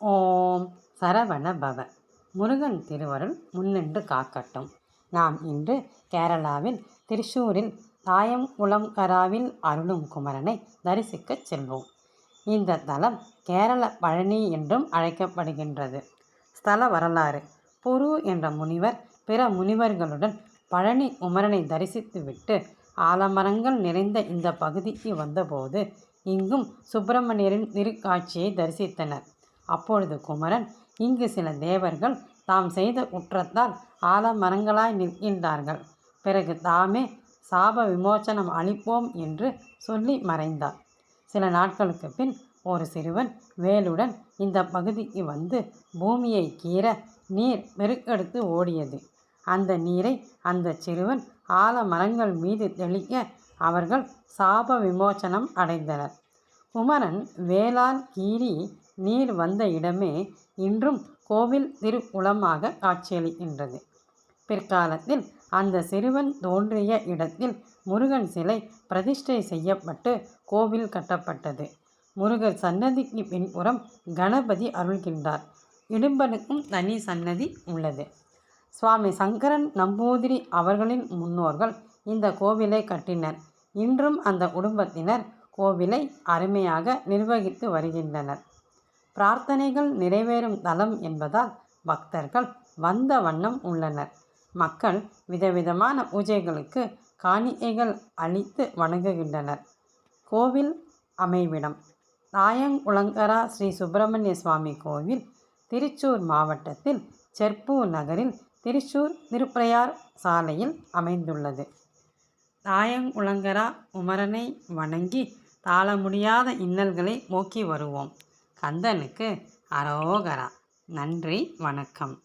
ஓம் சரவண பவ முருகன் திருவருள் முன்னின்று காக்கட்டும். நாம் இன்று கேரளாவில் திருச்சூரில் தாயம் உளம்கராவில் அருளும் குமரனை தரிசிக்கச் செல்வோம். இந்த தலம் கேரள பழனி என்றும் அழைக்கப்படுகின்றது. ஸ்தல வரலாறு. புரு என்ற முனிவர் பிற முனிவர்களுடன் பழனி குமரனை தரிசித்துவிட்டு ஆலமரங்கள் நிறைந்த இந்த பகுதிக்கு வந்தபோது இங்கும் சுப்பிரமணியரின் திருக்காட்சியை தரிசித்தனர். அப்பொழுது குமரன் இங்கு சில தேவர்கள் தாம் செய்த குற்றத்தால் ஆலமரங்களாய் நிற்கின்றார்கள் பிறகு தாமே சாப விமோசனம் அளிப்போம் என்று சொல்லி மறைந்தார். சில நாட்களுக்கு பின் ஒரு சிறுவன் வேலுடன் இந்த பகுதிக்கு வந்து பூமியை கீற நீர் பெருக்கெடுத்து ஓடியது. அந்த நீரை அந்த சிறுவன் ஆலமரங்கள் மீது தெளிக்க அவர்கள் சாப விமோசனம் அடைந்தனர். குமரன் வேளால் கீறி நீர் வந்த இடமே இன்றும் கோவில் திருக்குளமாக காட்சியளிக்கின்றது. பிற்காலத்தில் அந்த சிறுவன் தோன்றிய இடத்தில் முருகன் சிலை பிரதிஷ்டை செய்யப்பட்டு கோவில் கட்டப்பட்டது. முருகர் சன்னதிக்கு பின்புறம் கணபதி அருள்கின்றார். இடும்பனுக்கும் தனி சன்னதி உள்ளது. சுவாமி சங்கரன் நம்பூதிரி அவர்களின் முன்னோர்கள் இந்த கோவிலை கட்டினர். இன்றும் அந்த குடும்பத்தினர் கோவிலை அருமையாக நிர்வகித்து வருகின்றனர். பிரார்த்தனைகள் நிறைவேறும் தலம் என்பதால் பக்தர்கள் வந்த வண்ணம் உள்ளனர். மக்கள் விதவிதமான பூஜைகளுக்கு காணிக்கைகள் அளித்து வணங்குகின்றனர். கோவில் அமைவிடம் தாயங்குளங்கரா ஸ்ரீ சுப்பிரமணிய சுவாமி கோவில் திருச்சூர் மாவட்டத்தில் செற்பூர் நகரில் திருச்சூர் திருப்பிரயார் சாலையில் அமைந்துள்ளது. தாயங்குளங்கரா உமரனை வணங்கி தாள முடியாத இன்னல்களை போக்கி வருவோம். கந்தனுக்கு அரோகரா. நன்றி வணக்கம்.